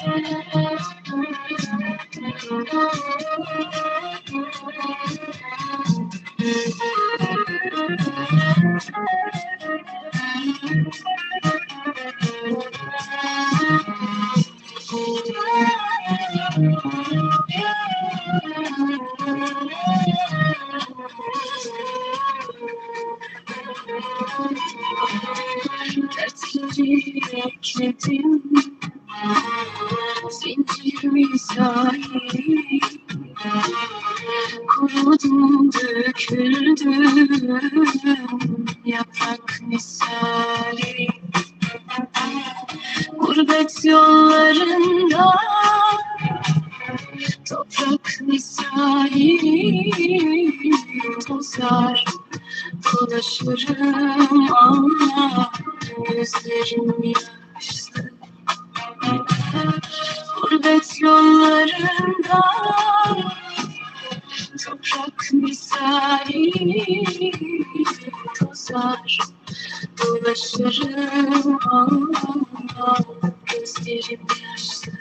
Thank you. Misali Kurudum döküldüm misali Gurbet yollarında Toprak misali Tozar dolaşırım ama Gözlerim Tozar dolaşırım ama Gözlerim yaşlı.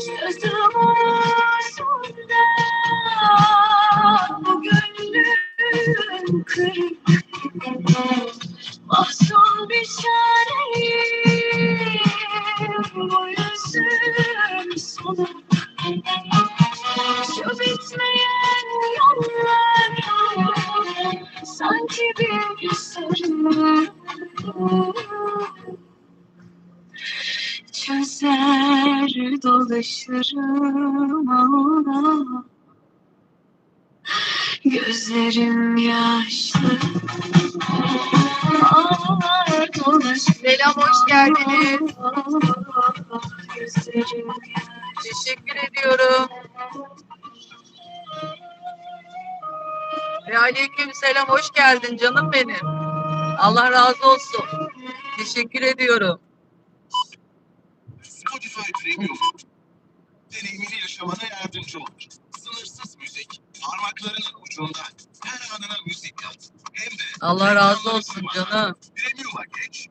Sözüm olsun da Bu Çözer dolaşırım ama Gözlerim yaşlı Ağlar dolaşırım Selam, hoş geldiniz. Gözlerim Teşekkür ediyorum. Aleyküm selam, hoş geldin canım benim. Allah razı olsun. Teşekkür ediyorum. Spotify Premium deneyimini yaşamana yardımcı olur. Sınırsız müzik, parmaklarının ucunda her anına müzik kat. Hem de Allah razı olsun canım. Premium'a geç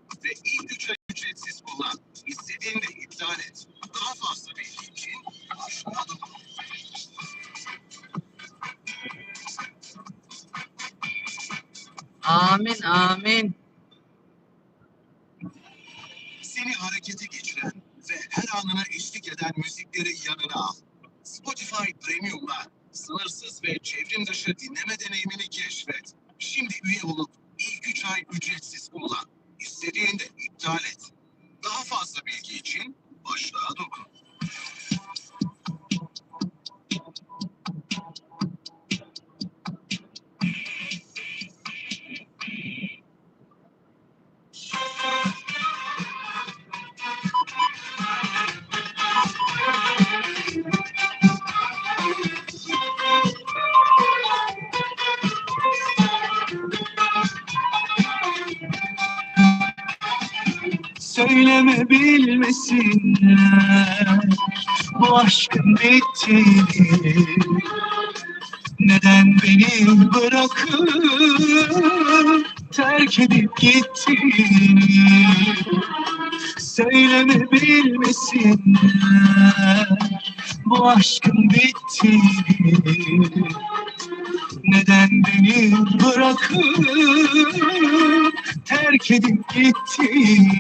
Amin, amin. Seni harekete geçiren ve her anına eşlik eden müzikleri yanına al. Spotify Premium'la sınırsız ve çevrim dışı dinleme deneyimini Söyleme bilmesinler. Bu aşkın bittiğini Neden beni bırakıp Terk edip gittiğini Söyleme bilmesinler. Bu aşkın bittiğini neden beni bırakıp terk edip gittin?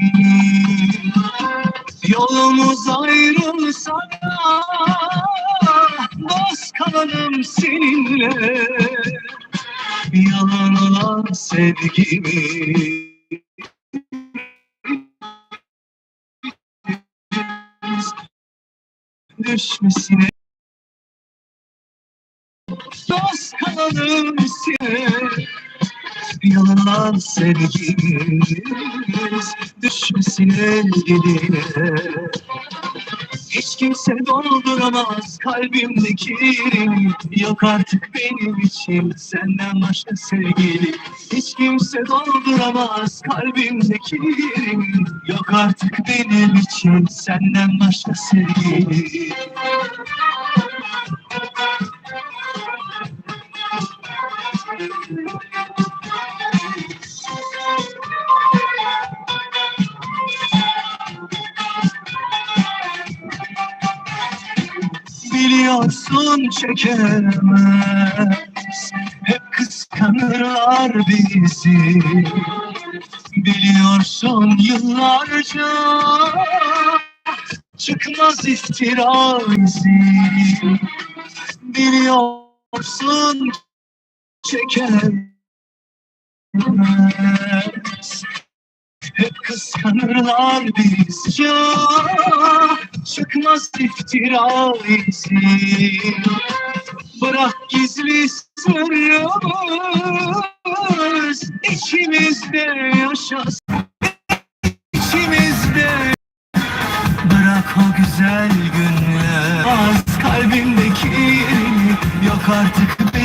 Yolumuz ayrılsa da dost kalalım seninle. Yalan olan sevgimi düşmesine Yalan sevgimiz düşmesin el diline Hiç kimse dolduramaz kalbimdeki yerimi Yok artık benim için senden başka sevgili Hiç kimse dolduramaz kalbimdeki yerimi Yok artık benim için senden başka sevgili Biliyorsun çekemez Hep kıskanırlar bizi. Biliyorsun yıllarca Çıkmaz iftira izi Biliyorsun çekemez hep kıskanırlar bizi. Ya Çıkmaz iftira izi Bırak gizli sırrımız içimizde yaşasın. İçimizde Bırak o güzel günler. Az kalbimdeki yerini Yok artık benim